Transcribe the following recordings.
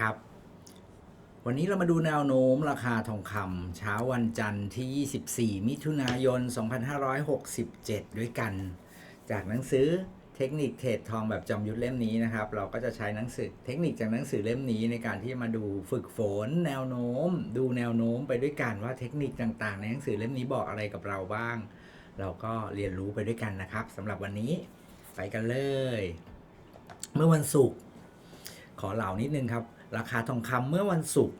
ครับ วันนี้เรามาดูแนวโน้มราคาทองคำเช้าวันจันทร์ที่ 24 มิถุนายน 2567 ด้วยกัน จากหนังสือเทคนิคเทรดทองแบบจอมยุทธเล่มนี้นะครับ เราก็จะใช้หนังสือเทคนิคจากหนังสือเล่มนี้ในการที่มาดูฝึกฝน แนวโน้ม ดูแนวโน้มไปด้วยกันว่าเทคนิคต่างๆ ในหนังสือเล่มนี้บอกอะไรกับเราบ้าง เราก็เรียนรู้ไปด้วยกันนะครับสำหรับวันนี้ไปกันเลย เมื่อวันศุกร์ขอเหล่านิดนึงครับ ราคาทองคำเมื่อวันศุกร์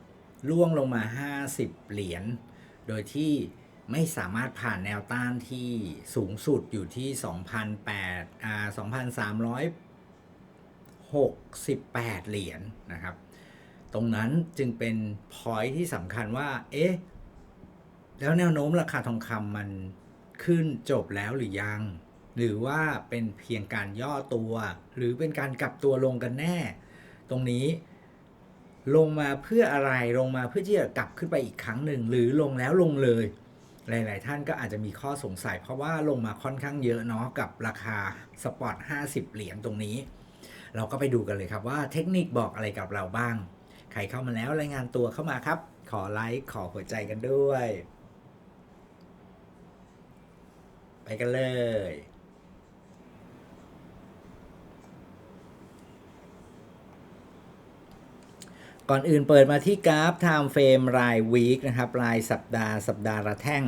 ล่วงลงมา 50 เหรียญ โดยที่ไม่สามารถผ่านแนวต้านที่สูงสุดอยู่ที่ 2,008อ่า2,368 เหรียญนะครับ ตรงนั้นจึงเป็นพอยที่สำคัญว่า เอ๊ะ แล้วแนวโน้มราคาทองคำมันขึ้นจบแล้วหรือยัง หรือว่าเป็นเพียงการย่อตัว หรือเป็นการกลับตัวลงกันแน่ ตรงนี้ ลงมาเพื่ออะไรลงมาเพื่อที่จะกลับขึ้นไปอีกครั้งหนึ่ง หรือลงแล้วลงเลย หลาย ๆ ท่านก็อาจจะมีข้อสงสัย เพราะว่าลงมาค่อนข้างเยอะเนาะกับราคาสปอร์ต50 เหรียญตรงนี้ เราก็ไปดูกันเลยครับว่าเทคนิคบอกอะไรกับเราบ้าง ใครเข้ามาแล้วรายงานตัวเข้ามาครับ ขอไลค์ขอหัวใจกันด้วย ไปกันเลย ก่อนอื่นเปิดมาที่กราฟ Time Frame รายวีคนะครับ รายสัปดาห์สัปดาห์ละแท่ง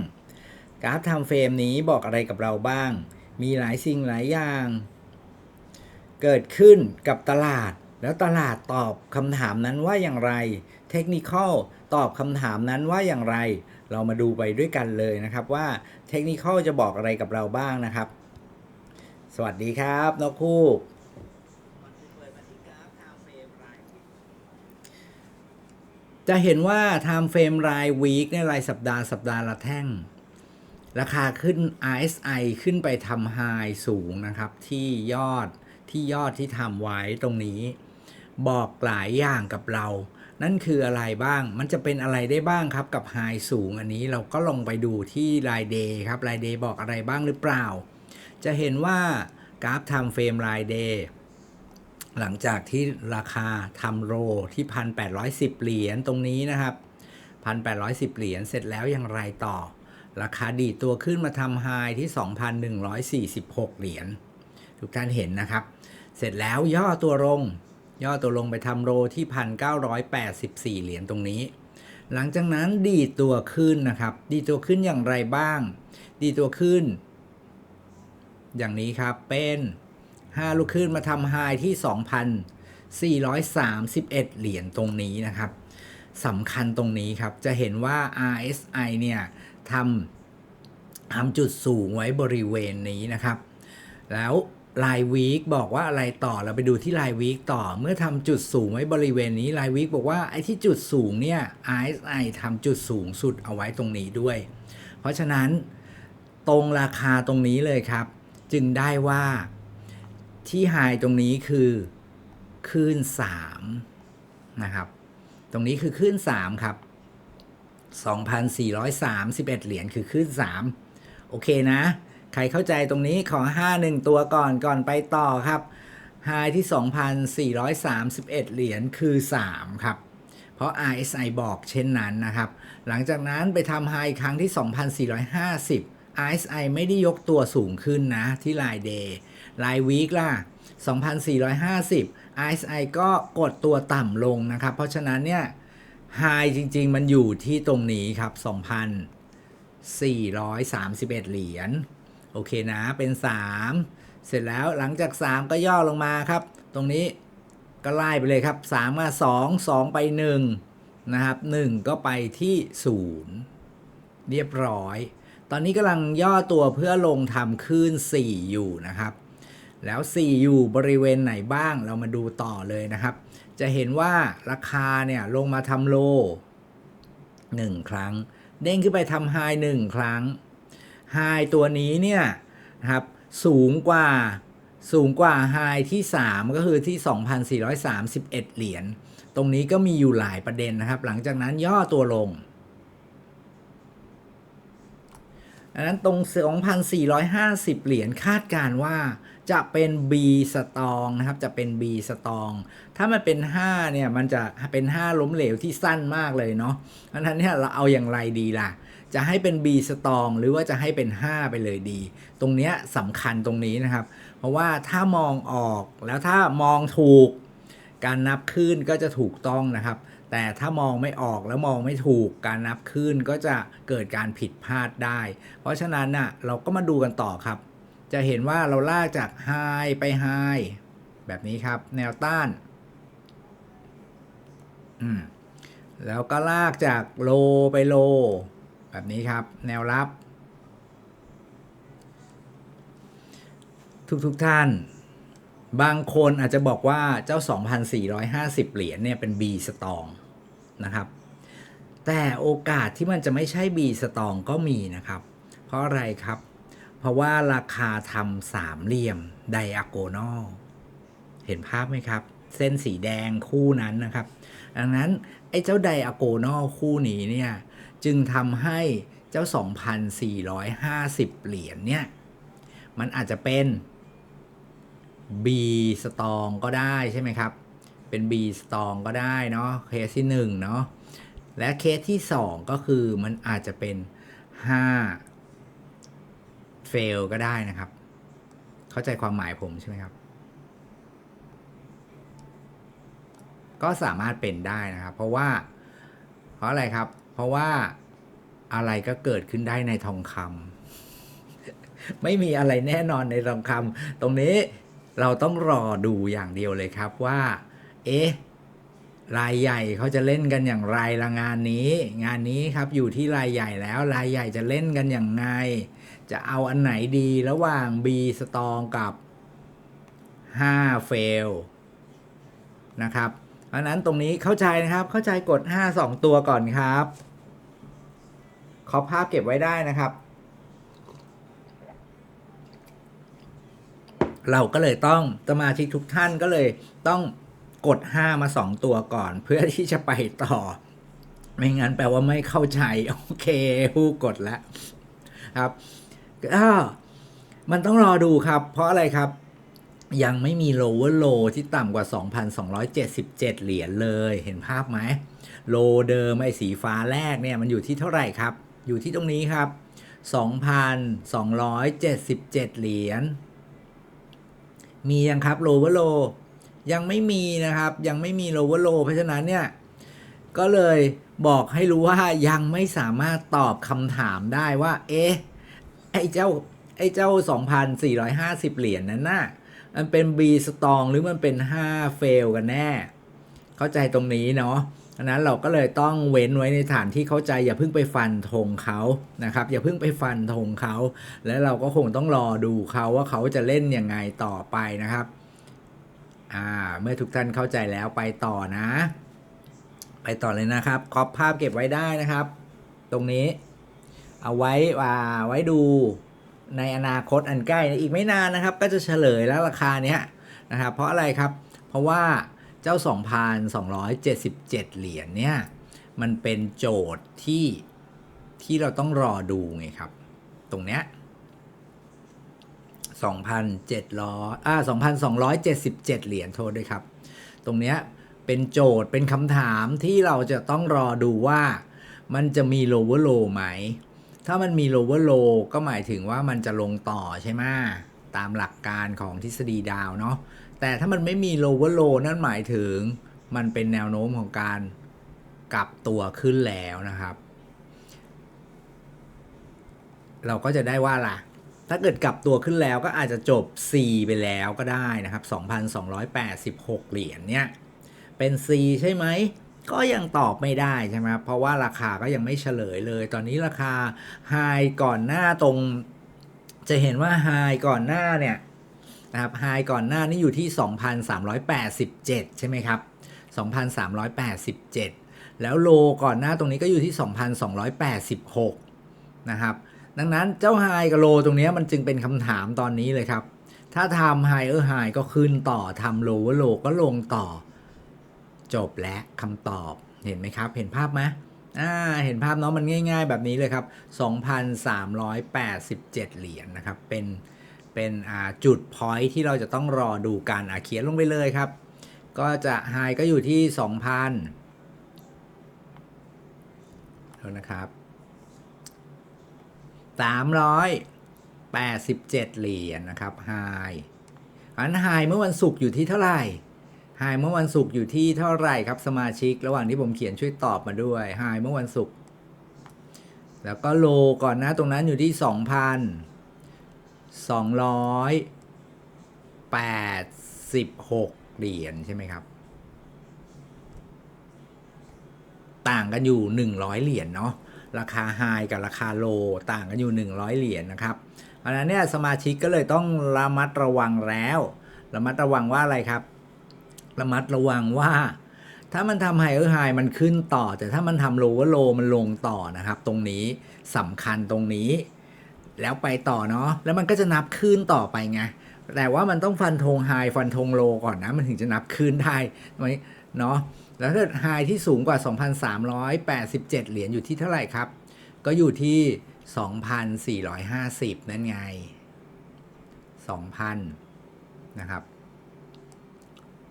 กราฟ Time Frame นี้บอกอะไรกับเราบ้าง มีหลายสิ่งหลายอย่าง เกิดขึ้นกับตลาด แล้วตลาดตอบคำถามนั้นว่าอย่างไร เทคนิคอลตอบคำถามนั้นว่าอย่างไร เรามาดูไปด้วยกันเลยนะครับว่าเทคนิคอลจะบอกอะไรกับเราบ้างนะครับ สวัสดีครับนกคู่ จะเห็นว่า Time Frame ราย Week ในรายสัปดาห์สัปดาห์ละแท่ง ราคาขึ้น RSI ขึ้นไปทำไฮสูงนะครับ ที่ยอดที่ยอดที่ทำไว้ตรงนี้ บอกหลายอย่างกับเรา นั่นคืออะไรบ้างมันจะเป็นอะไรได้บ้างครับกับไฮสูงอันนี้เราก็ลงไปดูที่รายเดย์ครับรายเดย์บอกอะไรบ้างหรือเปล่า จะเห็นว่ากราฟ Time Frame รายเดย์ หลังจากที่ราคาทำโรที่ 1,810 เหรียญตรงนี้นะครับ 1,810 เหรียญเสร็จแล้วอย่างไรต่อ ราคาดีตัวขึ้นมาทำไฮที่ 2,146 เหรียญทุกท่านเห็นนะครับ เสร็จแล้วย่อตัวลง ย่อตัวลงไปทำโรที่ 1,984 เหรียญตรงนี้ หลังจากนั้นดีตัวขึ้นนะครับ ดีตัวขึ้นอย่างไรบ้าง ดีตัวขึ้น อย่างนี้ครับเป็น 5 ลูกขึ้นมาทำไฮที่ 2,431 เหรียญตรงนี้นะครับสำคัญตรงนี้ครับ จะเห็นว่า RSI เนี่ยทำทำจุดสูงไว้บริเวณนี้นะครับ แล้วรายวีคบอกว่าอะไรต่อเราไปดูที่รายวีคต่อเมื่อทำจุดสูงไว้บริเวณนี้รายวีคบอกว่าไอ้ที่จุดสูงเนี่ย RSI ทำจุดสูงสุดเอาไว้ตรงนี้ด้วย เพราะฉะนั้นตรงราคาตรงนี้เลยครับ จึงได้ว่า ที่ไฮตรงนี้คือคลื่น3นะครับ ตรงนี้คือคลื่น3ครับ 2,431 เหรียญคือคลื่น3 โอเคนะ ใครเข้าใจตรงนี้ขอ5 1 ตัวก่อนก่อนไปต่อครับไฮที่ 2,431 เหรียญคือ 3 ครับ เพราะ RSI บอกเช่นนั้นนะครับ หลังจากนั้นไปทำไฮครั้งที่ 2,450 RSI ไม่ได้ยกตัวสูงขึ้นนะที่รายเดย์ รายวีคล่ะ 2,450 RSI ก็กดตัวต่ำลงนะครับ เพราะฉะนั้นเนี่ยไฮจริง ๆ มันอยู่ที่ตรงนี้ครับ 2,431 เหรียญ โอเคนะ เป็น 3 เสร็จแล้วหลังจาก 3 ก็ย่อลงมาครับ ตรงนี้ก็ไล่ไปเลยครับ 3 มา 2 2 ไป 1 นะครับ 1 ก็ไปที่ 0 เรียบร้อย ตอนนี้กำลังย่อตัวเพื่อลงทำคลื่น4 อยู่นะครับ แล้ว4อยู่บริเวณไหนบ้างเรามาดูต่อเลยนะครับ จะเห็นว่าราคาเนี่ยลงมาทำโล 1 ครั้ง เด้งขึ้นไปทำไฮ1ครั้งไฮตัวนี้เนี่ยนะครับสูงกว่าสูงกว่าไฮที่ 3 ก็คือที่ 2,431 เหรียญ ตรงนี้ก็มีอยู่หลายประเด็นนะครับ หลังจากนั้นย่อตัวลงอันนั้นตรง 2,450 เหรียญคาดการณ์ว่า จะเป็น B สตองนะครับจะเป็น B สตอง ถ้ามันเป็น 5 เนี่ย มันจะเป็น 5 ล้มเหลวที่สั้นมากเลยเนาะเพราะฉะนั้นเนี่ยเราเอาอย่างไรดีล่ะ จะให้เป็น B สตองหรือว่าจะให้เป็น 5 ไปเลยดี ตรงเนี้ยสำคัญตรงนี้นะครับ เพราะว่าถ้ามองออกแล้วถ้ามองถูก การนับขึ้นก็จะถูกต้องนะครับ แต่ถ้ามองไม่ออกแล้วมองไม่ถูก การนับขึ้นก็จะเกิดการผิดพลาดได้ เพราะฉะนั้นน่ะเราก็มาดูกันต่อครับ จะเห็นว่าเราลากจาก High ไป High แบบนี้ครับ แนวต้าน อืม แล้วก็ลากจาก Low ไป Low แบบนี้ครับ แนวรับ ทุกทุกท่าน บางคนอาจจะบอกว่าเจ้า 2,450 เหรียญเนี่ยเป็น B สตองนะครับแต่โอกาสที่มันจะไม่ใช่ B สตองก็มีนะครับ เพราะอะไรครับ ราะว่าราคาทำสามเหลี่ยมไดอะโกนอลเห็นภาพไหมครับ เส้นสีแดงคู่นั้นนะครับ ดังนั้นไอ้เจ้าไดอะโกนอลคู่นี้เนี่ยจึงทำให้เจ้า 2,450 เหรียญเนี่ยมันอาจจะเป็น B สตองก็ได้ใช่ไหมครับ เป็น B สตองก็ได้เนาะเคสที่1เนาะและเคสที่ 2 ก็คือมันอาจจะเป็น 5 fail ก็ได้นะครับ เข้าใจความหมายผมใช่ไหมครับ ก็สามารถเป็นได้นะครับ เพราะว่า เพราะอะไรครับ เพราะว่าอะไรก็เกิดขึ้นได้ในทองคำไม่มีอะไรแน่นอนในทองคำตรงนี้เราต้องรอดูอย่างเดียวเลยครับว่า เอ๊ะรายใหญ่เขาจะเล่นกันอย่างไรละงานนี้ งานนี้ครับอยู่ที่รายใหญ่แล้วรายใหญ่จะเล่นกันอย่างไง จะเอาอันไหนดีระหว่าง B สตองกับ5 fail นะครับ เพราะนั้นตรงนี้เข้าใจนะครับเข้าใจกด 5 2 ตัวก่อนครับ ขอภาพเก็บไว้ได้นะครับ เราก็เลยต้องสมาชิกทุกท่านก็เลยต้องกด 5 มา 2 ตัวก่อน เพื่อที่จะไปต่อ ไม่งั้นแปลว่าไม่เข้าใจ โอเคผู้กดแล้วครับ ก็มันต้องรอดูครับ เพราะอะไรครับ ยังไม่มี lower low ที่ต่ำกว่า 2,277 เหรียญเลยเห็นภาพไหม low เดิมไอ้สีฟ้าแรกเนี่ยมันอยู่ที่เท่าไหร่ครับ อยู่ที่ตรงนี้ครับ 2,277 เหรียญมียังครับ lower low ยังไม่มีนะครับ ยังไม่มี lower low เพราะฉะนั้นเนี่ย ก็เลยบอกให้รู้ว่ายังไม่สามารถตอบคำถามได้ว่า เอ๊ะ ไอ้เจ้าไอ้เจ้า 2,450 เหรียญนั้นน่ะมันเป็น B สตองหรือมันเป็น 5 เฟลกันแน่ เข้าใจตรงนี้เนาะดังนั้นเราก็เลยต้องเว้นไว้ในฐานที่เข้าใจอย่าเพิ่งไปฟันธงเขานะครับ อย่าเพิ่งไปฟันธงเขา แล้วเราก็คงต้องรอดูเขาว่าเขาจะเล่นยังไงต่อไปนะครับอ่าเมื่อทุกท่านเข้าใจแล้วไปต่อนะ ไปต่อเลยนะครับครอบภาพเก็บไว้ได้นะครับ ตรงนี้ เอาไว้ว่าไว้ดูในอนาคตอันใกล้อีกไม่นานนะครับ ก็จะเฉลยแล้วราคาเนี้ยนะครับเพราะอะไรครับ เพราะว่าเจ้า 2,277 เหรียญเนี่ยมันเป็นโจทย์ที่ที่เราต้องรอดูไงครับ ตรงเนี้ย2,700อ่า2,277 เหรียญโทษด้วยครับ ตรงเนี้ยเป็นโจทย์เป็นคำถามที่เราจะต้องรอดูว่ามันจะมี lower low ไหม ถ้ามันมี lower low ก็หมายถึงว่ามันจะลงต่อใช่ไหมตามหลักการของทฤษฎีดาวเนาะแต่ถ้ามันไม่มี lower low นั่นหมายถึงมันเป็นแนวโน้มของการกลับตัวขึ้นแล้วนะครับ เราก็จะได้ว่าล่ะ ถ้าเกิดกลับตัวขึ้นแล้วก็อาจจะจบ C ไปแล้วก็ได้นะครับ 2,286 เหรียญเนี่ย เป็น C ใช่ไหม ก็ยังตอบไม่ได้ใช่ไหมเพราะว่าราคาก็ยังไม่เฉลยเลย ตอนนี้ราคา High ก่อนหน้าตรง จะเห็นว่า High ก่อนหน้าเนี่ยนะครับ High ก่อนหน้านี่อยู่ที่ 2,387 ใช่ไหมครับ 2,387 แล้วโลก่อนหน้าตรงนี้ก็อยู่ที่ 2,286 นะครับ ดังนั้นเจ้า High กับโลตรงนี้มันจึงเป็นคำถามตอนนี้เลยครับ ถ้าทำ Higher High ก็ขึ้นต่อทำ Lower Low ก็ลงต่อ จบและคำตอบเห็นไหมครับ เห็นภาพไหมอ่าเห็นภาพเนาะมันง่าย ๆ แบบนี้เลยครับ 2,387 เหรียญนะครับ เป็นเป็นอ่าจุดพอยที่เราจะต้องรอดูกันอะเขียนลงไปเลยครับ ก็จะไฮก็อยู่ที่ 2,000แล้วนะครับ387 เหรียญนะครับไฮอันไฮเมื่อวันศุกร์อยู่ที่เท่าไหร่ ไฮเมื่อวันศุกร์อยู่ที่เท่าไหร่ครับสมาชิก ระหว่างที่ผมเขียนช่วยตอบมาด้วยไฮเมื่อวันศุกร์แล้วก็โลก่อนนะตรงนั้นอยู่ที่2,286เหรียญใช่ไหมครับ ต่างกันอยู่100เหรียญเนาะราคาไฮกับราคาโลต่างกันอยู่ 100 เหรียญนะครับเพราะนั้นเนี่ยสมาชิกก็เลยต้องระมัดระวังแล้ว ระมัดระวังว่าอะไรครับ ระมัดระวังว่า ถ้ามันทำไฮเออร์ไฮมันขึ้นต่อ แต่ถ้ามันทำโลว์โลมันลงต่อนะครับ ตรงนี้สำคัญตรงนี้ แล้วไปต่อเนาะแล้วมันก็จะนับขึ้นต่อไปไงแต่ว่ามันต้องฟันธงไฮฟันธงโลก่อนนะ มันถึงจะนับขึ้นได้ไหมเนาะแล้วถ้าไฮที่สูงกว่า 2,387 เหรียญอยู่ที่เท่าไหร่ครับ ก็อยู่ที่ 2,450 นั่นไง 2,000 นะครับ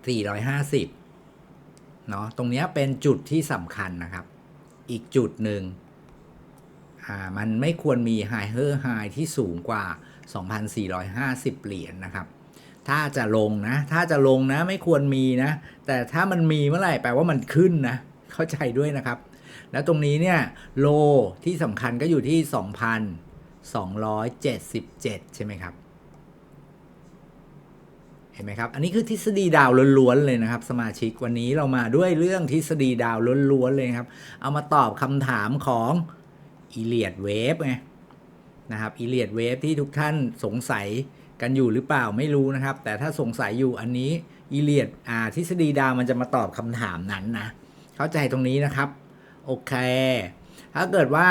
450เนาะตรงนี้เป็นจุดที่สำคัญนะครับ อีกจุดหนึ่งอ่ามันไม่ควรมีไฮเฮอร์ไฮที่สูงกว่า 2,450 เหรียญนะครับ ถ้าจะลงนะ ถ้าจะลงนะไม่ควรมีนะ แต่ถ้ามันมีเมื่อไหร่แปลว่ามันขึ้นนะ เข้าใจด้วยนะครับ แล้วตรงนี้เนี่ยโลที่สำคัญก็อยู่ที่ 2,277 ใช่ไหมครับ เห็นไหมครับ อันนี้คือทฤษฎีดาวล้วนๆเลยนะครับ สมาชิกวันนี้เรามาด้วยเรื่องทฤษฎีดาวล้วนๆเลยครับ เอามาตอบคำถามของอีเลียดเวฟไงนะครับอีเลียดเวฟที่ทุกท่านสงสัยกันอยู่หรือเปล่าไม่รู้นะครับ แต่ถ้าสงสัยอยู่อันนี้อีเลียดอ่าทฤษฎีดาวมันจะมาตอบคำถามนั้นนะเข้าใจตรงนี้นะครับโอเค ถ้าเกิดว่า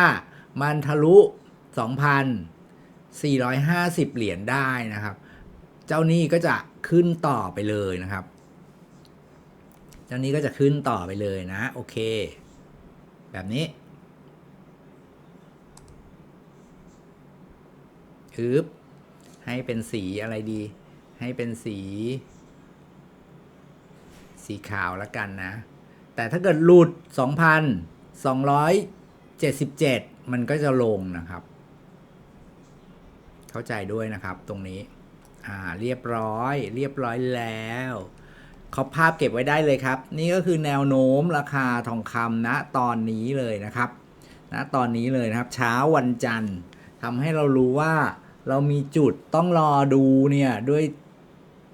มันทะลุ 2,450 เหรียญได้นะครับ เจ้าหนี้ก็จะขึ้นต่อไปเลยนะครับ เจ้าหนี้ก็จะขึ้นต่อไปเลยนะ โอเค แบบนี้อึบให้เป็นสีอะไรดี ให้เป็นสี สีขาวแล้วกันนะ แต่ถ้าเกิดหลุด 2,277 มันก็จะลงนะครับ เข้าใจด้วยนะครับตรงนี้ อ่าเรียบร้อย เรียบร้อยแล้วเขาภาพเก็บไว้ได้เลยครับ นี่ก็คือแนวโน้มราคาทองคำณตอนนี้เลยนะครับณตอนนี้เลยนะครับ เช้าวันจันทร์ทำให้เรารู้ว่าเรามีจุดต้องรอดูเนี่ยด้วย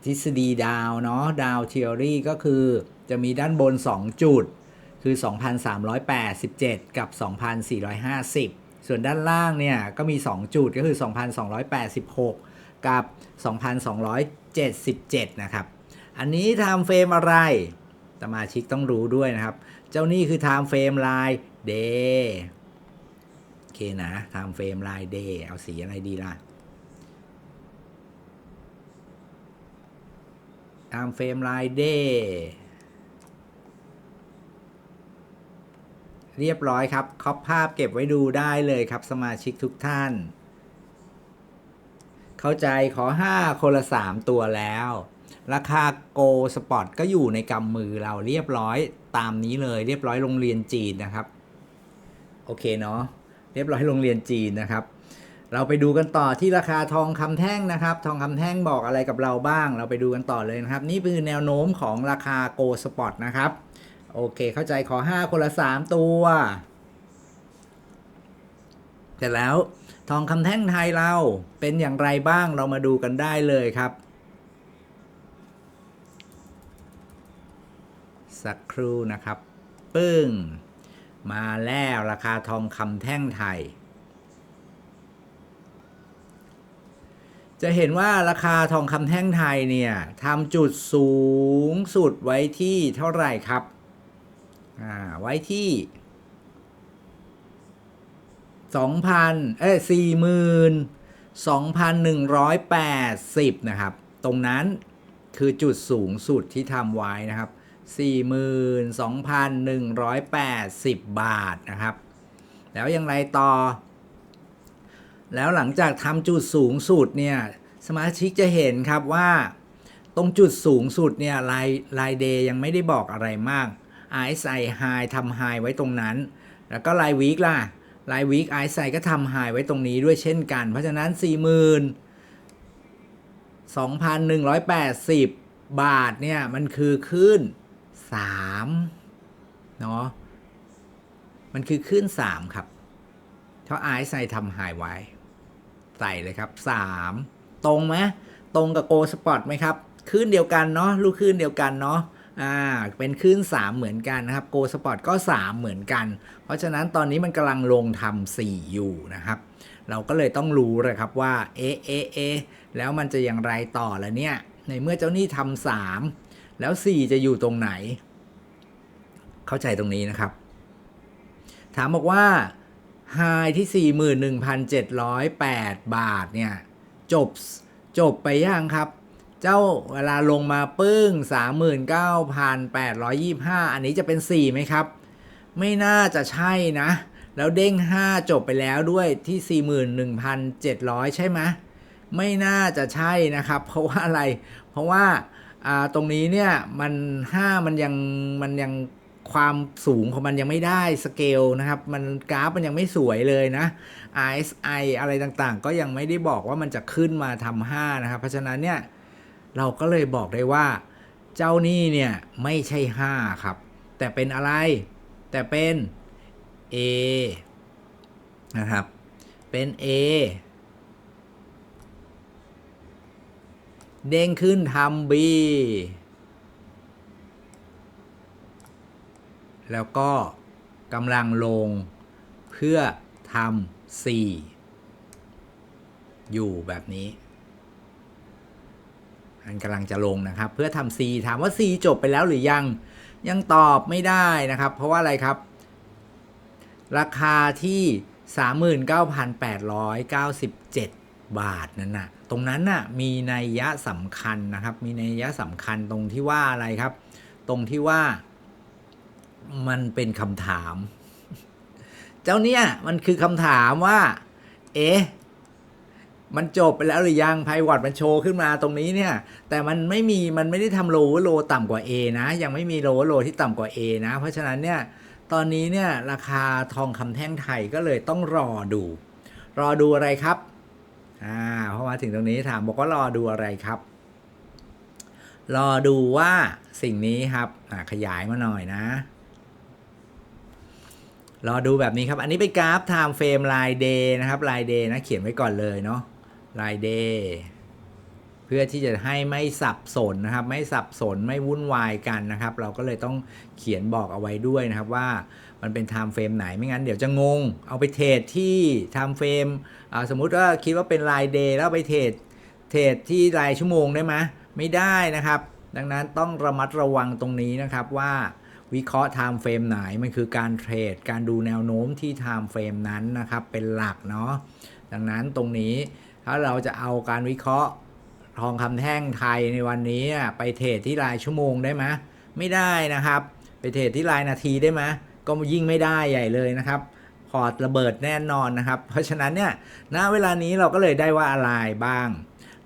ทฤษฎีดาวเนาะดาวเทอรี่ก็คือจะมีด้านบน 2 จุด คือ 2,387 กับ 2,450 ส่วนด้านล่างเนี่ยก็มี 2 จุดก็คือ 2,286 กับ 2,277 นะครับ อันนี้ time frame อะไร สมาชิกต้องรู้ด้วยนะครับ เจ้านี่คือ time frame ลาย day โอเคนะ time frame ลาย day เอาสีอะไรดีล่ะ time frame ลาย day เรียบร้อยครับ คอปภาพเก็บไว้ดูได้เลยครับสมาชิกทุกท่าน เข้าใจขอ 5 คนละ 3 ตัวแล้ว ราคาโกสปอร์ตก็อยู่ในกำมือเราเรียบร้อยตามนี้เลย เรียบร้อยโรงเรียนจีนนะครับ โอเคเนาะเรียบร้อยโรงเรียนจีนนะครับ เราไปดูกันต่อที่ราคาทองคำแท่งนะครับ ทองคำแท่งบอกอะไรกับเราบ้าง เราไปดูกันต่อเลยนะครับ นี่คือแนวโน้มของราคาโกสปอร์ตนะครับโอเค เข้าใจขอ 5 คนละ 3 ตัว เสร็จแล้ว ทองคำแท่งไทยเราเป็นอย่างไรบ้างเรามาดูกันได้เลยครับ สักครู่นะครับ ปึ้ง มาแล้วราคาทองคำแท่งไทย จะเห็นว่าราคาทองคำแท่งไทยเนี่ยทำจุดสูงสุดไว้ที่เท่าไหร่ครับ อ่า ไว้ที่ 2,000เอ้ย42,180 นะครับ ตรงนั้นคือจุดสูงสุดที่ทำไว้นะครับ 42,180 บาทนะครับ แล้วอย่างไรต่อ แล้วหลังจากทำจุดสูงสุดเนี่ย สมาชิกจะเห็นครับว่า ตรงจุดสูงสุดเนี่ยลายลายเดย์ยังไม่ได้บอกอะไรมาก RSI High ทำ High ไว้ตรงนั้น แล้วก็ลายวีคล่ะ ลายวีค RSI ก็ทำ High ไว้ตรงนี้ด้วยเช่นกัน เพราะฉะนั้น40,2,180 บาทเนี่ย มันคือขึ้น3เนาะมันคือขึ้น 3 ครับเพราะ RSI ทำ High ไว้ ใส่เลยครับ 3 ตรงไหมตรงกับโกสปอตไหมครับคลื่นเดียวกันเนาะลูกคลื่นเดียวกันเนาะอ่าเป็นคลื่น3 เหมือนกันนะครับโกสปอตก็ 3 เหมือนกัน ราะฉะนั้นตอนนี้มันกำลังลงทำ4อยู่นะครับ เราก็เลยต้องรู้เลยครับว่าเอ๊ะเอ๊ะเอ๊ะแล้วมันจะอย่างไรต่อละเนี่ย ในเมื่อเจ้าหนี้ทำสามแล้ว4จะอยู่ตรงไหน เข้าใจตรงนี้นะครับ ถามบอกว่าไฮที่ 41,708 บาทเนี่ยจบจบไปยังครับ เจ้าเวลาลงมาปึ้ง 39,825 อันนี้จะเป็น 4 ไหมครับ ไม่น่าจะใช่นะ แล้วเด้ง 5 จบไปแล้วด้วยที่ 41,700 ใช่ไหมไม่น่าจะใช่นะครับ เพราะว่าอะไร เพราะว่าตรงนี้เนี่ยมัน5มันยังมันยังความสูงของมันยังไม่ได้สเกลนะครับ มันกราฟมันยังไม่สวยเลยนะ RSI อะไรต่างๆ ก็ยังไม่ได้บอกว่ามันจะขึ้นมาทำ5นะครับ เพราะฉะนั้นเนี่ยเราก็เลยบอกได้ว่าเจ้านี้เนี่ยไม่ใช่ 5 ครับ แต่เป็นอะไร แต่เป็น A นะครับ เป็น A เด้งขึ้นทำ B แล้วก็กำลังลงเพื่อทำ C อยู่แบบนี้ อันกำลังจะลงนะครับ เพื่อทำ C ถามว่า C จบไปแล้วหรือยัง ยังตอบไม่ได้นะครับ เพราะว่าอะไรครับ ราคาที่ 39,897 บาทนั่นน่ะตรงนั้นน่ะมีนัยยะสำคัญนะครับ มีนัยยะสำคัญตรงที่ว่าอะไรครับ ตรงที่ว่ามันเป็นคำถาม เจ้าเนี่ยมันคือคำถามว่า เอ๊ะ มันจบไปแล้วหรือยังไพวัตมันโชว์ขึ้นมาตรงนี้เนี่ย แต่มันไม่มีมันไม่ได้ทำโลว่าโลต่ำกว่า A นะ ยังไม่มีโลว่าโลที่ต่ำกว่า A นะ เพราะฉะนั้นเนี่ยตอนนี้เนี่ยราคาทองคำแท่งไทยก็เลยต้องรอดู รอดูอะไรครับอ่าพอมาถึงตรงนี้ถามบอกว่ารอดูอะไรครับ รอดูว่าสิ่งนี้ครับอ่าขยายมาหน่อยนะรอดูแบบนี้ครับ อันนี้เป็นกราฟ time frame รายเดย์นะครับรายเดย์นะ เขียนไว้ก่อนเลยเนาะ รายเดย์เพื่อที่จะให้ไม่สับสนนะครับ ไม่สับสนไม่วุ่นวายกันนะครับ เราก็เลยต้องเขียนบอกเอาไว้ด้วยนะครับว่ามันเป็น time frame ไหนไม่งั้นเดี๋ยวจะงง เอาไปเทรดที่ time frame อ่าสมมุติว่าคิดว่าเป็นรายเดย์แล้วไปเทรดเทรดที่รายชั่วโมงได้ไหมไม่ได้นะครับ ดังนั้นต้องระมัดระวังตรงนี้นะครับว่าวิเคราะห์ time frame ไหน มันคือการเทรด การดูแนวโน้มที่ time frame นั้นนะครับ เป็นหลักเนาะดังนั้นตรงนี้ ถ้าเราจะเอาการวิเคราะห์ทองคำแท่งไทยในวันนี้ไปเทรดที่รายชั่วโมงได้ไหมไม่ได้นะครับ ไปเทรดที่รายนาทีได้ไหมก็ยิ่งไม่ได้ใหญ่เลยนะครับพอร์ตระเบิดแน่นอนนะครับ เพราะฉะนั้นเนี่ยณเวลานี้เราก็เลยได้ว่าอะไรบ้าง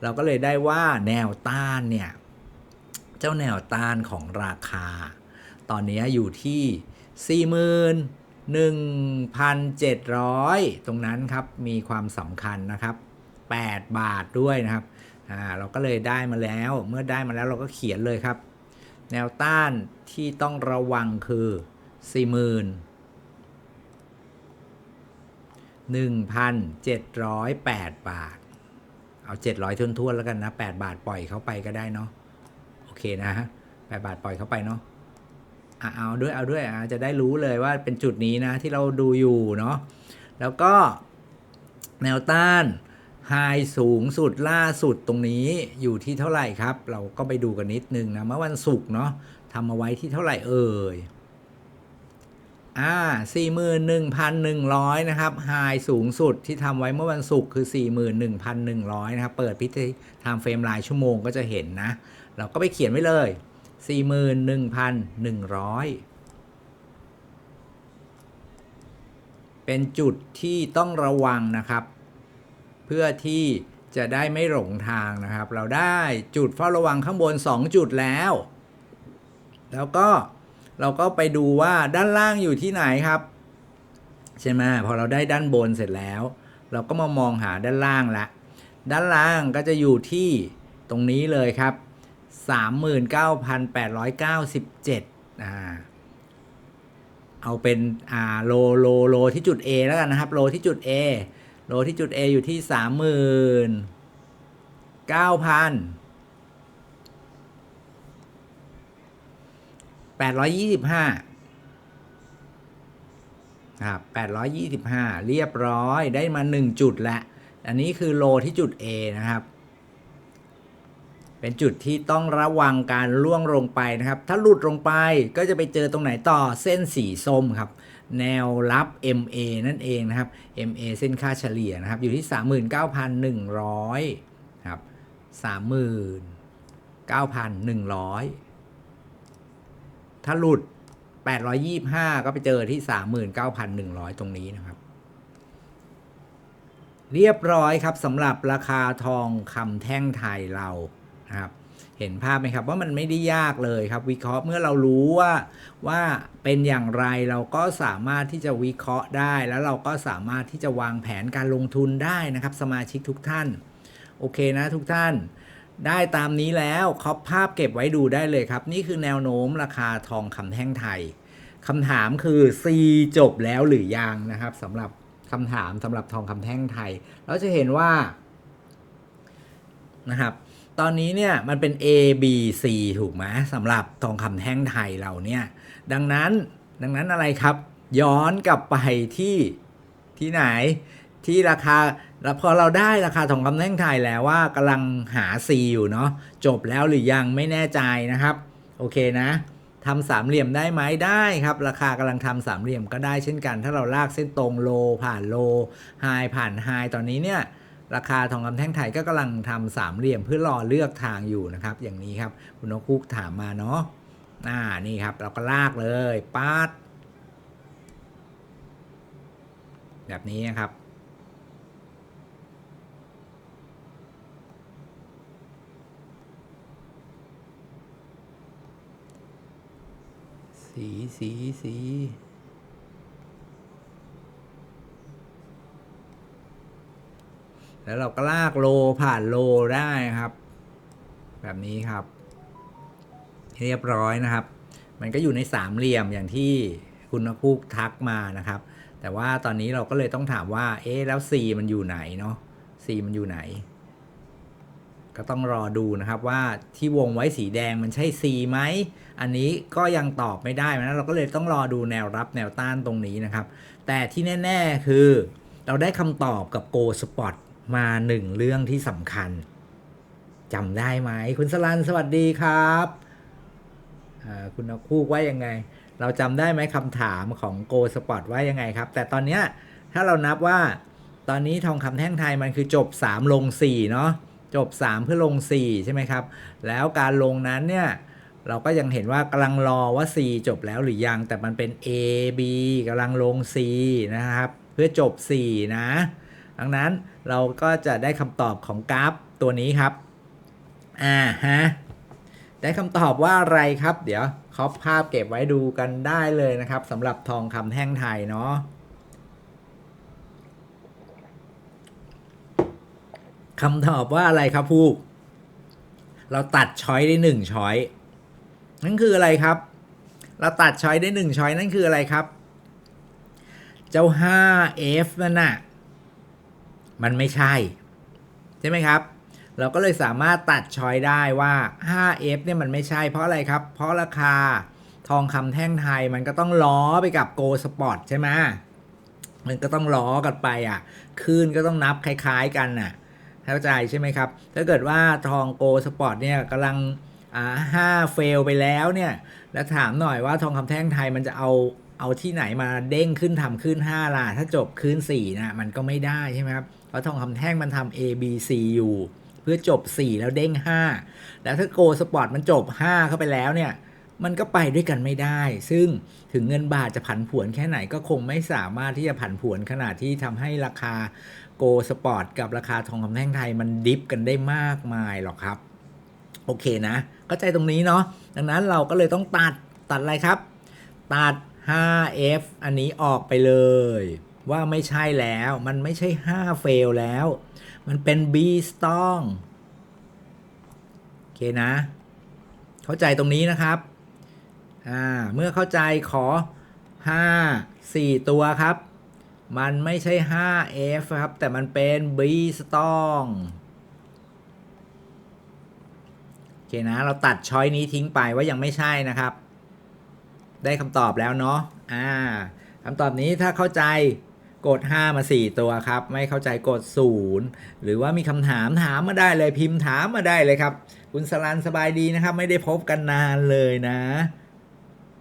เราก็เลยได้ว่าแนวต้านเนี่ยเจ้าแนวต้านของราคา ตอนนี้อยู่ที่ 41,700 ตรงนั้นครับมีความสำคัญนะครับ 8 บาทด้วยนะครับอ่าเราก็เลยได้มาแล้ว เมื่อได้มาแล้วเราก็เขียนเลยครับ แนวต้านที่ต้องระวังคือ 40,000 1,708 บาท เอา 700ทุนทวนๆแล้วกันนะ 8 บาทปล่อยเขาไปก็ได้เนาะ โอเคนะฮะ8บาทปล่อยเขาไปเนาะอะเอาด้วย เอาด้วยอะจะได้รู้เลยว่าเป็นจุดนี้นะที่เราดูอยู่เนาะ แล้วก็แนวต้าน ไฮสูงสุดล่าสุดตรงนี้อยู่ที่เท่าไหร่ครับ เราก็ไปดูกันนิดนึงนะเมื่อวันศุกร์เนาะทำเอาไว้ที่เท่าไหร่เอ่ยอ่า41,100นะครับไฮสูงสุดที่ทำไว้เมื่อวันศุกร์คือ41,100นะครับ เปิดพิธีทำเฟรมรายชั่วโมงก็จะเห็นนะ เราก็ไปเขียนไว้เลย41,100เป็นจุดที่ต้องระวังนะครับ เพื่อที่จะได้ไม่หลงทางนะครับ เราได้จุดเฝ้าระวังข้างบน 2 จุดแล้ว แล้วก็เราก็ไปดูว่าด้านล่างอยู่ที่ไหนครับ ใช่ไหมพอเราได้ด้านบนเสร็จแล้ว เราก็มามองหาด้านล่างละด้านล่างก็จะอยู่ที่ตรงนี้เลยครับ 39,897อ่าเอาเป็นอ่าโลโลโลที่จุด A แล้วกันนะครับ โลที่จุด A โลที่จุด A อยู่ที่39,000 825ครับ825เรียบร้อยได้มา1จุดแล้วอันนี้คือโลที่จุด A นะครับ เป็นจุดที่ต้องระวังการล่วงลงไปนะครับ ถ้าหลุดลงไปก็จะไปเจอตรงไหนต่อเส้นสีส้มครับ แนวรับ MA นั่นเองนะครับ MA เส้นค่าเฉลี่ยนะครับ อยู่ที่ 39,100ครับ39,100 ถ้าหลุด 825 ก็ไปเจอที่ 39,100 ตรงนี้นะครับ เรียบร้อยครับสำหรับราคาทองคำแท่งไทยเรานะครับ เห็นภาพไหมครับว่ามันไม่ได้ยากเลยครับ วิเคราะห์เมื่อเรารู้ว่าว่าเป็นอย่างไรเราก็สามารถที่จะวิเคราะห์ได้ แล้วเราก็สามารถที่จะวางแผนการลงทุนได้นะครับ สมาชิกทุกท่าน โอเคนะทุกท่าน ได้ตามนี้แล้วครอบภาพเก็บไว้ดูได้เลยครับ นี่คือแนวโน้มราคาทองคำแท่งไทยคำถามคือ C จบแล้วหรือยังนะครับสำหรับคำถามสำหรับทองคำแท่งไทย เราจะเห็นว่านะครับ ตอนนี้เนี่ยมันเป็น A B C ถูกไหมสำหรับทองคำแท่งไทยเราเนี่ย ดังนั้นดังนั้นอะไรครับ ย้อนกลับไปที่ที่ไหน ที่ราคาแล้วพอเราได้ราคาทองคำแท่งไทยแล้วว่ากำลังหา C อยู่เนาะจบแล้วหรือยังไม่แน่ใจนะครับ โอเคนะทำสามเหลี่ยมได้ไหมได้ครับ ราคากำลังทำสามเหลี่ยมก็ได้เช่นกัน ถ้าเราลากเส้นตรงโลผ่านโลไฮผ่านไฮตอนนี้เนี่ย ราคาทองคำแท่งไทยก็กำลังทำสามเหลี่ยมเพื่อรอเลือกทางอยู่นะครับ อย่างนี้ครับ คุณนกคุกถามมาเนาะอ่านี่ครับ เราก็ลากเลยปาดแบบนี้นะครับ สีสีสี แล้วเราก็ลากโลผ่านโลได้ครับ แบบนี้ครับ เรียบร้อยนะครับ มันก็อยู่ในสามเหลี่ยมอย่างที่คุณคุกทักมานะครับ แต่ว่าตอนนี้เราก็เลยต้องถามว่า เอ๊ะแล้ว C มันอยู่ไหนเนาะ C มันอยู่ไหน ก็ต้องรอดูนะครับว่าที่วงไว้สีแดงมันใช่ C ไหม อันนี้ก็ยังตอบไม่ได้นะเราก็เลยต้องรอดูแนวรับแนวต้านตรงนี้นะครับ แต่ที่แน่ ๆคือเราได้คำตอบกับ Go Spot มาหนึ่งเรื่องที่สำคัญจำได้ไหม คุณสลันสวัสดีครับคุณคู่ว่ายังไง เราจำได้ไหมคำถามของ Go Spot ว่ายังไงครับ แต่ตอนเนี้ยถ้าเรานับว่าตอนนี้ทองคำแท่งไทยมันคือจบ 3 ลง 4 เนาะจบ 3 เพื่อลง 4 ใช่ไหมครับ แล้วการลงนั้นเนี่ยเราก็ยังเห็นว่ากำลังรอว่า C จบแล้วหรือยัง แต่มันเป็น A B กำลังลง C นะครับ เพื่อจบ 4 นะ ดังนั้นเราก็จะได้คำตอบของกราฟตัวนี้ครับ อ่าฮะ ได้คำตอบว่าอะไรครับ เดี๋ยวคอปภาพเก็บไว้ดูกันได้เลยนะครับสำหรับทองคำแท่งไทยเนาะคำตอบว่าอะไรครับผู้เราตัดช้อยได้หนึ่งช้อยนั่นคืออะไรครับ เราตัดช้อยได้หนึ่งช้อยนั่นคืออะไรครับ เจ้า 5F นั่นน่ะ มันไม่ใช่ ใช่ไหมครับ เราก็เลยสามารถตัดช้อยได้ว่า 5F เนี่ยมันไม่ใช่เพราะอะไรครับ เพราะราคาทองคำแท่งไทยมันก็ต้องล้อไปกับ Go Spot ใช่ไหมมันก็ต้องล้อกันไปอะคลื่นก็ต้องนับคล้ายๆกันน่ะเข้าใจใช่ไหมครับ ถ้าเกิดว่าทองโกสปอร์ตเนี่ยกำลังอ่าห้าเฟลไปแล้วเนี่ย แล้วถามหน่อยว่าทองคำแท่งไทยมันจะเอาเอาที่ไหนมาเด้งขึ้นทำขึ้น 5 ล่ะ ถ้าจบขึ้น4นะมันก็ไม่ได้ใช่ไหมครับ ราะทองคำแท่งมันทำ A B C อยู่เพื่อจบ 4 แล้วเด้ง 5 แล้วถ้าโกสปอร์ตมันจบ 5 เข้าไปแล้วเนี่ย มันก็ไปด้วยกันไม่ได้ ซึ่งถึงเงินบาทจะผันผวนแค่ไหนก็คงไม่สามารถที่จะผันผวนขนาดที่ทำให้ราคาโกลสปอร์ตกับราคาทองคำแท่งไทยมันดิฟกันได้มากมายหรอกครับ โอเคนะเข้าใจตรงนี้เนาะดังนั้นเราก็เลยต้องตัดตัดอะไรครับ ตัด 5F อันนี้ออกไปเลย ว่าไม่ใช่แล้ว มันไม่ใช่ 5 เฟลแล้ว มันเป็น B strong โอเคนะ เข้าใจตรงนี้นะครับอ่าเมื่อเข้าใจขอ 5 4 ตัวครับ มันไม่ใช่ 5F ครับ แต่มันเป็น B strong โอเคนะ เราตัดช้อยนี้ทิ้งไปว่ายังไม่ใช่นะครับ ได้คำตอบแล้วเนาะอ่าคำตอบนี้ถ้าเข้าใจ กด 5 มา 4 ตัวครับ ไม่เข้าใจกด 0 หรือว่ามีคำถามถามมาได้เลยพิมพ์ถามมาได้เลยครับ คุณสลันสบายดีนะครับ ไม่ได้พบกันนานเลยนะ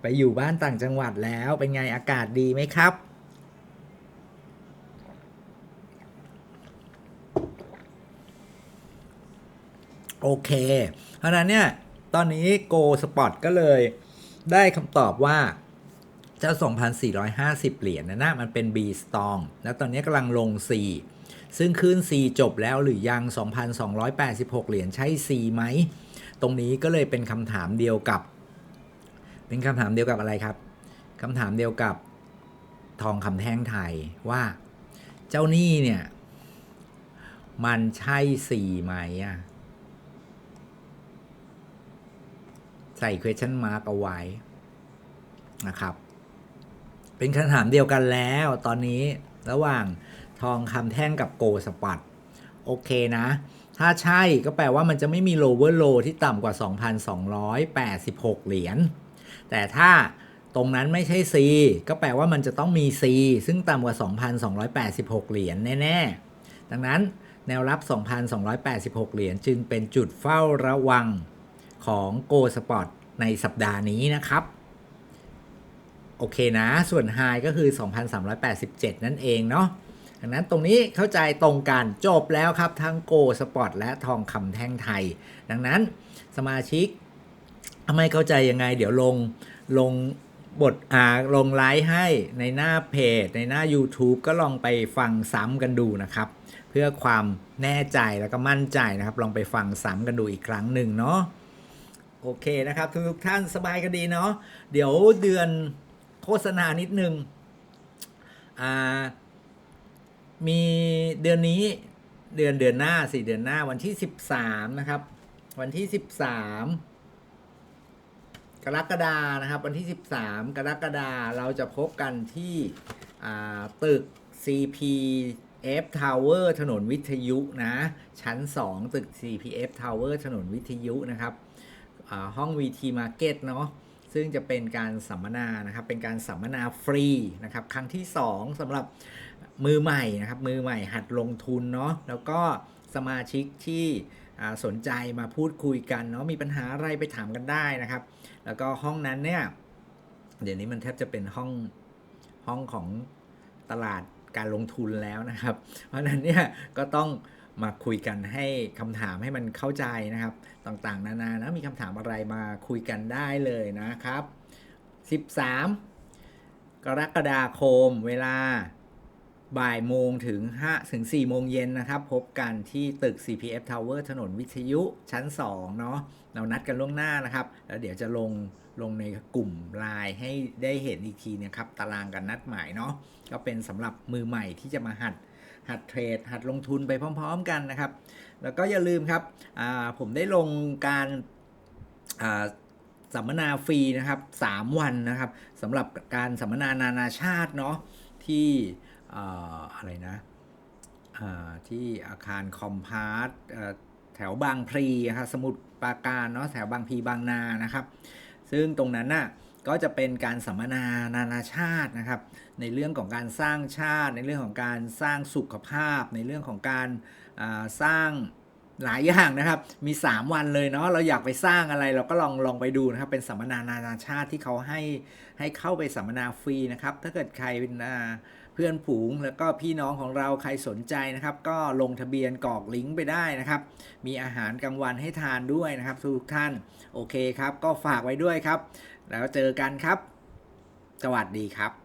ไปอยู่บ้านต่างจังหวัดแล้วเป็นไงอากาศดีไหมครับโอเค เพราะนั้นเนี่ย ตอนนี้ Go Spot ก็เลยได้คำตอบว่า เจ้า 2,450 เหรียญนะนะมันเป็น B Strong แล้วตอนนี้กำลังลง C ซึ่งขึ้น C จบแล้วหรือยัง 2,286 เหรียญใช่ C ไหม ตรงนี้ก็เลยเป็นคำถามเดียวกับ เป็นคำถามเดียวกับอะไรครับคำถามเดียวกับทองคำแท่งไทยว่าเจ้าหนี้เนี่ย มันใช่ C ไหมอะใส่ question mark เอาไว้นะครับ เป็นคำถามเดียวกันแล้วตอนนี้ระหว่างทองคำแท่งกับโกสปอตโอเคนะ ถ้าใช่ก็แปลว่ามันจะไม่มี lower low ที่ต่ำกว่า 2,286 เหรียญ แต่ถ้าตรงนั้นไม่ใช่ C ก็แปลว่ามันจะต้องมี C ซึ่งต่ำกว่า 2,286 เหรียญแน่ ๆ ดังนั้นแนวรับ 2,286 เหรียญจึงเป็นจุดเฝ้าระวังของ Go Spot ในสัปดาห์นี้นะครับ โอเคนะ ส่วน High ก็คือ 2,387 นั่นเองเนาะดังนั้นตรงนี้เข้าใจตรงกันจบแล้วครับ ทั้ง Go Spot และทองคำแท่งไทย ดังนั้นสมาชิกไม่เข้าใจยังไง เดี๋ยวลงลงบทอ่าลงไลฟ์ให้ในหน้าเพจ ในหน้า YouTube ก็ลองไปฟังซ้ำกันดูนะครับ เพื่อความแน่ใจแล้วก็มั่นใจนะครับ ลองไปฟังซ้ำกันดูอีกครั้งหนึ่งเนาะโอเคนะครับทุกท่านสบายกันดีเนาะเดี๋ยวเดือน โฆษณานิดนึงอ่ามีเดือนนี้เดือนเดือนหน้าสี่เดือนหน้าวันที่13นะครับ วันที่13กรกฎานะครับ วันที่13กรกฎาเราจะพบกันที่ตึก CPF Tower ถนนวิทยุนะ ชั้น 2 ตึก CPF Tower ถนนวิทยุนะครับห้อง VT Market เนาะ ซึ่งจะเป็นการสัมมนานะครับเป็นการสัมมนาฟรีนะครับครั้งที่ 2สำหรับมือใหม่นะครับมือใหม่หัดลงทุนเนาะแล้วก็สมาชิกที่สนใจมาพูดคุยกันเนาะมีปัญหาอะไรไปถามกันได้นะครับ แล้วก็ห้องนั้นเนี่ยเดี๋ยวนี้มันแทบจะเป็นห้องห้องของตลาดการลงทุนแล้วนะครับ เพราะนั้นเนี่ยก็ต้อง มาคุยกันให้คำถามให้มันเข้าใจนะครับ ต่างๆ นานานะมีคำถามอะไรมาคุยกันได้เลยนะครับ 13 กรกฎาคมเวลาบ่ายโมงถึง5ถึง4โมงเย็นนะครับ พบกันที่ตึก CPF Tower ถนนวิทยุชั้น 2 เนาะเรานัดกันล่วงหน้านะครับ แล้วเดี๋ยวจะลงลงในกลุ่มไลน์ให้ได้เห็นอีกทีเนะครับ ตารางกันนัดหมายเนาะก็เป็นสำหรับมือใหม่ที่จะมาหัด หัดเทรด หัดลงทุนไปพร้อม ๆ กันนะครับ แล้วก็อย่าลืมครับผมได้ลงการสัมมนาฟรีนะครับ 3 วันนะครับสำหรับการสัมมนานานาชาติเนาะที่อ่าอะไรนะที่อาคารคอมพาร์ตแถวบางพลีครับสมุทรปราการเนาะแถวบางพลีบางนานะครับ ซึ่งตรงนั้นน่ะก็จะเป็นการสัมมนานานาชาตินะครับ ในเรื่องของการสร้างชาติ ในเรื่องของการสร้างสุขภาพ ในเรื่องของการสร้างหลายอย่างนะครับ มี 3 วันเลยเนาะ เราอยากไปสร้างอะไรเราก็ลองลองไปดูนะครับ เป็นสัมมนานานาชาติที่เขาให้ให้เข้าไปสัมมนาฟรีนะครับ ถ้าเกิดใครเป็นเพื่อนผูงแล้วก็พี่น้องของเราใครสนใจนะครับ ก็ลงทะเบียนกรอกลิงก์ไปได้นะครับ มีอาหารกลางวันให้ทานด้วยนะครับ ทุกท่าน โอเคครับ ก็ฝากไว้ด้วยครับ แล้วเจอกันครับ สวัสดีครับ